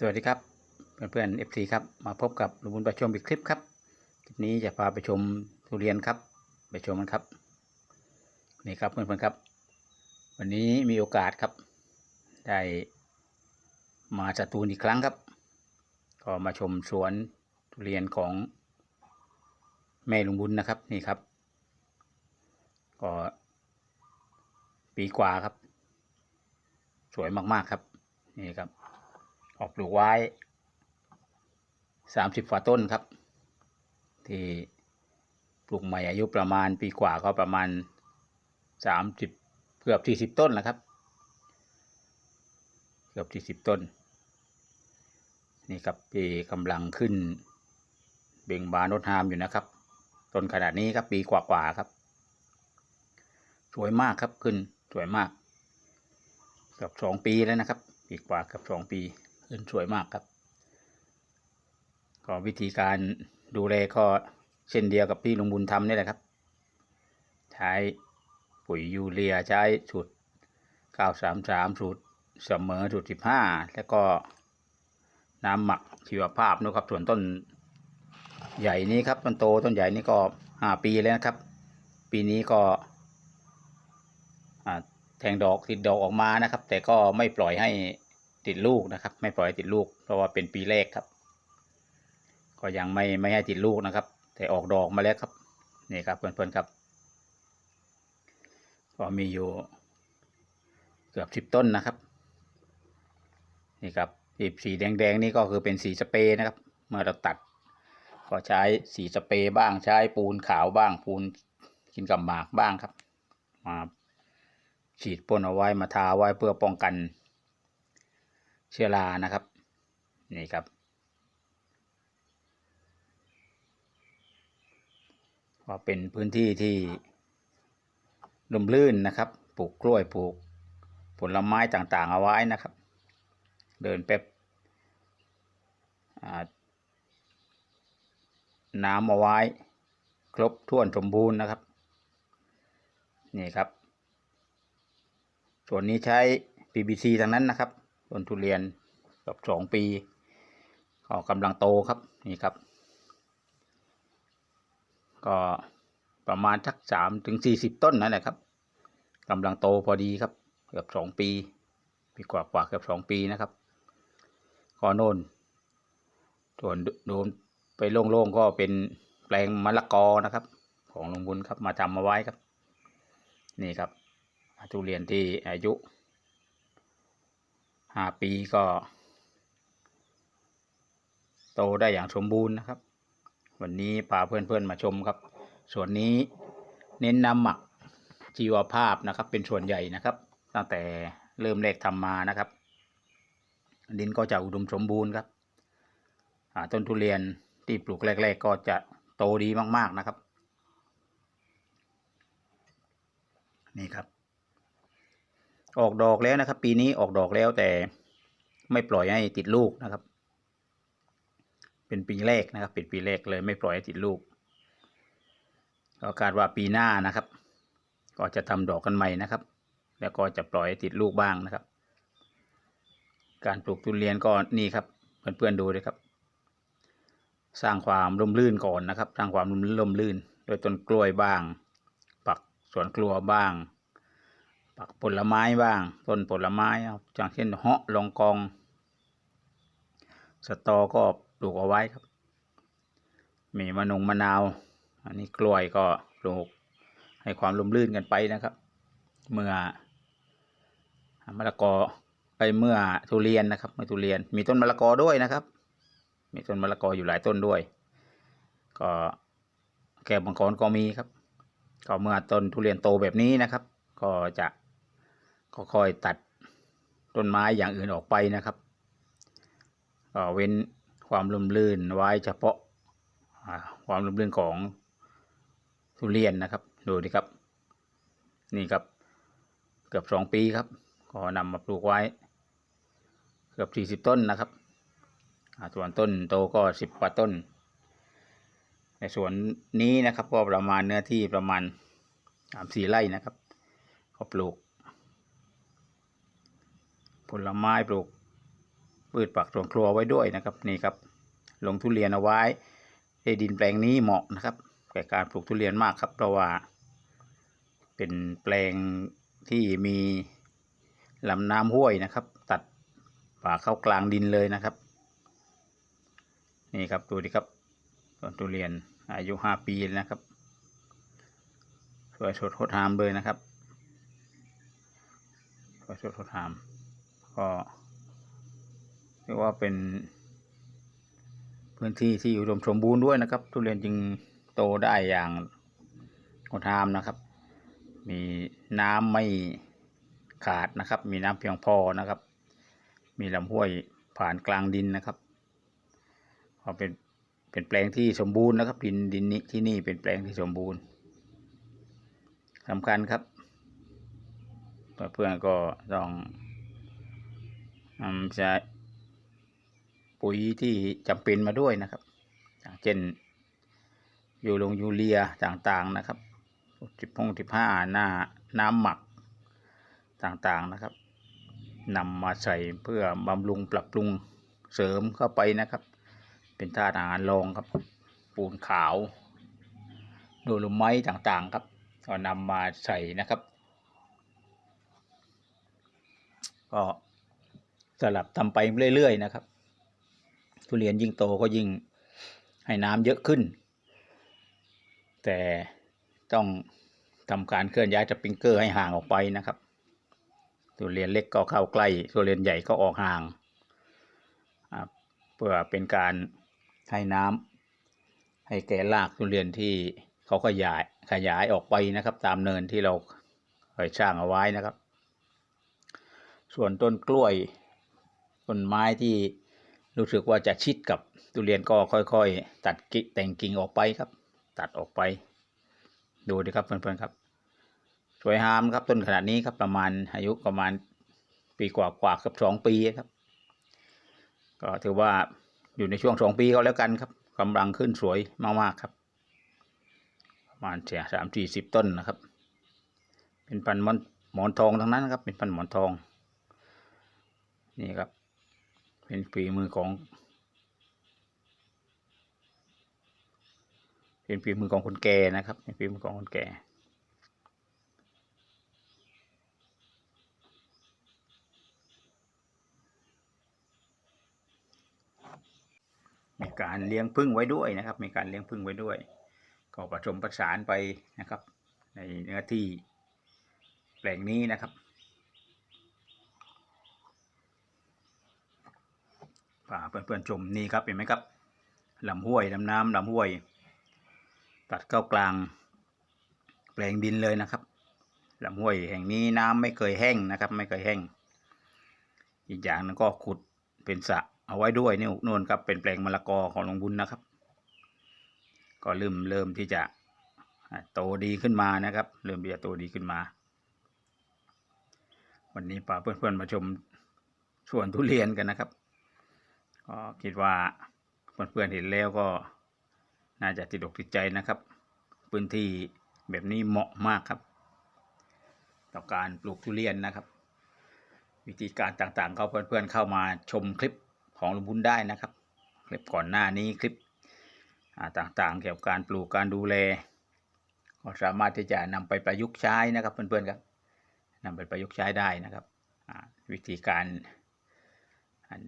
สวัสดีครับ เพื่อนๆ FC ครับ มาพบกับลุงบุญประชมอีกคลิปครับคลิปนี้จะพาไปชมทุเรียนครับ ไปชมกันครับนี่ครับเพื่อนๆครับ วันนี้มีโอกาสครับ ได้มาสตูลอีกครั้งครับ ก็มาชมสวนทุเรียนของแม่ลุงบุญนะครับนี่ครับ ก็ปีกว่าครับ สวยมากๆครับนี่ครับ ออกปลูกไว้สามสิบฝ่าต้นครับ ที่ปลูกใหม่อายุประมาณปีกว่าก็ประมาณสามสิบเกือบสี่สิบต้นแล้วครับ เกือบสี่สิบต้น นี่ครับปีกำลังขึ้น เบ่งบานรดน้ำอยู่นะครับ ต้นขนาดนี้ครับปีกว่าๆครับ สวยมากครับขึ้นสวยมากเกือบสองปีแล้วนะครับ ปีกว่าเกือบสองปี ขึ้นสวยมากครับ ก็วิธีการดูแลก็เช่นเดียวกับที่ลุงบุญทำนี่แหละครับ ใช้ปุ๋ยยูเรียใช้สูตรเก้าสามสามสูตรเสมอสูตรสิบห้าแล้วก็น้ำหมักชีวภาพนะครับ ส่วนต้นใหญ่นี้ครับต้นโตต้นใหญ่นี้ก็ห้าปีแล้วนะครับ ปีนี้ก็แทงดอกติดดอกออกมานะครับ แต่ก็ไม่ปล่อยให้ ติดลูกนะครับ ไม่ปล่อยติดลูก เพราะว่าเป็นปีแรกครับ ก็ยังไม่ไม่ให้ติดลูกนะครับ แต่ออกดอกมาแล้วครับนี่ครับเพื่อนๆครับ ก็มีอยู่เกือบสิบต้นนะครับนี่ครับสีสีแดงๆนี่ก็คือเป็นสีสเปรย์นะครับ เมื่อเราตัด ก็ใช้สีสเปรย์บ้างใช้ปูนขาวบ้าง ปูนกินกับหมากบ้างครับ มาฉีดพ่นเอาไว้มาทาไว้เพื่อป้องกัน เชื้อรานะครับ นี่ครับก็เป็นพื้นที่ที่ลมลื่นนะครับ ปลูกกล้วยปลูกผลไม้ต่างๆเอาไว้นะครับ เดินเป๊บน้ำเอาไว้ ครบถ้วนสมบูรณ์นะครับ นี่ครับ ส่วนนี้ใช้ PBC ทั้งนั้นนะครับ ต้นทุเรียนกับสองปีก็กำลังโตครับนี่ครับ ก็ประมาณสักสามถึงสี่สิบต้นนั่นแหละครับกำลังโตพอดีครับ เกือบสองปีปีกว่ากว่าเกือบสองปีนะครับก็โน่นส่วนโดนไปโล่งๆก็เป็นแปลงมะละกอนะครับ ของลุงบุญครับมาทำมาไว้ครับ นี่ครับทุเรียนที่อายุ ห้าปีก็ โตได้อย่างสมบูรณ์นะครับ วันนี้พาเพื่อนๆมาชมครับ ส่วนนี้เน้นน้ำหมักชีวภาพนะครับ เป็นส่วนใหญ่นะครับ ตั้งแต่เริ่มแรกทำมานะครับ ดินก็จะอุดมสมบูรณ์ครับต้นทุเรียนที่ปลูกแรก ๆ ก็จะโตดีมาก ๆนะครับ นี่ครับ ออกดอกแล้วนะครับ ปีนี้ออกดอกแล้วแต่ไม่ปล่อยให้ติดลูกนะครับ เป็นปีแรกนะครับ เป็นปีแรกเลยไม่ปล่อยให้ติดลูกก็คาดว่าปีหน้านะครับ ก็จะทำดอกกันใหม่นะครับ แล้วก็จะปล่อยให้ติดลูกบ้างนะครับ การปลูกทุเรียนก็นี่ครับเพื่อนๆดูเลยครับ สร้างความร่มรื่นก่อนนะครับ สร้างความร่มรื่น โดยต้นกล้วยบ้าง ปักสวนครัวบ้าง ปักผลไม้บ้าง ต้นผลไม้ครับอย่างเช่นเหาะลองกอง สตอก็ปลูกเอาไว้ครับ มีมะนงมะนาว อันนี้กล้วยก็ปลูกให้ความร่มรื่นกันไปนะครับ เมื่อมะละกอไปเมื่อทุเรียนนะครับ เมื่อทุเรียนมีต้นมะละกอด้วยนะครับ มีต้นมะละกออยู่หลายต้นด้วย ก็แก้วมังกรก็มีครับ ก็เมื่อต้นทุเรียนโตแบบนี้นะครับ ก็จะ ก็ค่อยตัดต้นไม้อย่างอื่นออกไปนะครับก็เว้นความลุ่มลื่นไว้เฉพาะความลุ่มลื่นของทุเรียนนะครับ ดูดิครับ นี่ครับ เกือบสองปีครับ ก็นำมาปลูกไว้ เกือบสี่สิบต้นนะครับส่วนต้นโตก็สิบกว่าต้น ในสวนนี้นะครับก็ประมาณเนื้อที่ประมาณสามสี่ไร่นะครับ ก็ปลูก ผลไม้ปลูกพืชผักสวนครัวไว้ด้วยนะครับนี่ครับ ลงทุเรียนเอาไว้ในดินแปลงนี้เหมาะนะครับแก่การปลูกทุเรียนมากครับ เพราะว่า เป็นแปลงที่มีลำน้ำห้วยนะครับ ตัดป่าเข้ากลางดินเลยนะครับ นี่ครับดูดิครับต้นทุเรียนอายุห้าปีนะครับสวยสดโคตรหามเลยนะครับสวยสดโคตรหาม ก็เรียกว่าเป็น พื้นที่ที่อุดมสมบูรณ์ด้วยนะครับ ทุเรียนจึงโตได้อย่างงดงามนะครับ มีน้ำไม่ขาดนะครับ มีน้ำเพียงพอนะครับ มีลำห้วยผ่านกลางดินนะครับก็เป็นเป็นแปลงที่สมบูรณ์นะครับ ดินดินนี้ที่นี่เป็นแปลงที่สมบูรณ์สำคัญครับเพื่อนๆก็ต้อง อืมใช้ปุ๋ยที่จำเป็นมาด้วยนะครับ อย่างเช่นยูลงยูเรียต่างๆนะครับสิบพงสิบห้าหน้าน้ำหมักต่างๆนะครับนำมาใส่เพื่อบำรุงปรับปรุงเสริมเข้าไปนะครับ เป็นธาตุอาหารรองครับ ปูนขาวโดลูไม้ต่างๆครับก็นำมาใส่นะครับ ก็ สลับทำไปเรื่อยๆนะครับ ทุเรียนยิ่งโตก็ยิ่งให้น้ำเยอะขึ้น แต่ต้องทำการเคลื่อนย้ายสปริงเกอร์ให้ห่างออกไปนะครับ ทุเรียนเล็กก็เข้าใกล้ ทุเรียนใหญ่ก็ออกห่าง เพื่อเป็นการให้น้ำให้แก่รากทุเรียนที่เขาขยายขยายออกไปนะครับ ตามเนินที่เราเคยสร้างเอาไว้นะครับ ส่วนต้นกล้วย ต้นไม้ที่รู้สึกว่าจะชิดกับทุเรียนก็ค่อยๆ ตัดกิ่งแต่งกิ่งออกไปครับ ตัดออกไป ดูดิครับเพื่อนๆครับ สวยงามครับต้นขนาดนี้ครับประมาณอายุประมาณปีกว่าๆเกับสองปีครับ ก็ถือว่าอยู่ในช่วงสองปีก็แล้วกันครับกำลังขึ้นสวยมากๆครับ ประมาณเสียสามสี่สิบต้นนะครับ เป็นพันหมอนทองทั้งนั้นครับ เป็นพันหมอนทอง นี่ครับ เป็นฝีมือของ เป็นฝีมือของคนแก่นะครับ เป็นฝีมือของคนแก่มีการเลี้ยงพึ่งไว้ด้วยนะครับ มีการเลี้ยงพึ่งไว้ด้วย ก็ผสมประสานไปนะครับ ในเนื้อที่แปลงนี้นะครับ ป่าเพื่อนๆชมนี่ครับเห็นไหมครับลำห้วยลำน้ำลำห้วย ตัดเข้ากลาง แปลงดินเลยนะครับลำห้วยแห่งนี้น้ำไม่เคยแห้งนะครับ ไม่เคยแห้ง อีกอย่างนึงก็ขุดเป็นสระเอาไว้ด้วยนี่นู่นครับเป็นแปลงมะละกอของหลวงบุญนะครับ ก็เริ่มเริ่มที่จะโตดีขึ้นมานะครับ เริ่มที่จะโตดีขึ้นมา วันนี้พาเพื่อนๆมาชมสวนทุเรียนกันนะครับ ก็คิดว่าเพื่อนๆเห็นแล้วก็น่าจะติดอกติดใจนะครับ พื้นที่แบบนี้เหมาะมากครับ ต่อการปลูกทุเรียนนะครับ วิธีการต่างๆก็เพื่อนๆเข้ามาชมคลิปของลุงบุญได้นะครับ คลิปก่อนหน้านี้คลิปอ่าต่างๆ เกี่ยวกับการปลูกการดูแลก็สามารถที่จะนำไปประยุกต์ใช้นะครับ เพื่อนๆครับนำไปประยุกต์ใช้ได้นะครับอ่าวิธีการอัน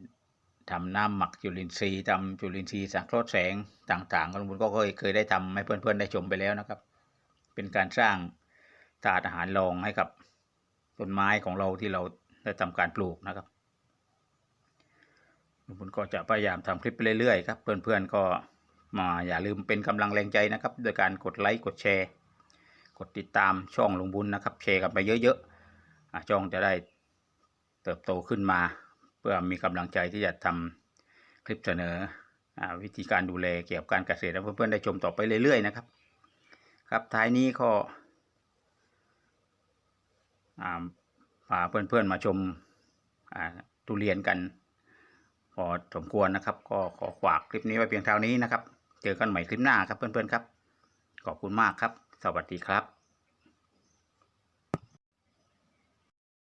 ทำน้ำหมักจุลินทรีย์ทำจุลินทรีย์สังเคราะห์แสงต่างๆก็ลุงบุญก็เคยเคยได้ทำให้เพื่อนๆได้ชมไปแล้วนะครับ เป็นการสร้างธาตุอาหารรองให้กับต้นไม้ของเราที่เราได้ทำการปลูกนะครับลุงบุญก็จะพยายามทำคลิปไปเรื่อยๆครับเพื่อนๆก็มาอย่าลืมเป็นกำลังแรงใจนะครับ โดยการกดไลค์กดแชร์ กดติดตามช่องลุงบุญนะครับแชร์กันไปเยอะๆช่องจะได้เติบโตขึ้นมา เพื่อมีกำลังใจที่จะทำคลิปเสนออวิธีการดูแลเกี่ยวกับการเกษตรให้เพื่อนๆได้ชมต่อไปเรื่อยๆนะครับ ครับท้ายนี้ก็อ่าพาเพื่อนๆมาชมทุเรียนกัน พอสมควรนะครับ ก็ขอฝากคลิปนี้ไว้เพียงเท่านี้นะครับ เจอกันใหม่คลิปหน้าครับเพื่อนๆครับ ขอบคุณมากครับ สวัสดีครับ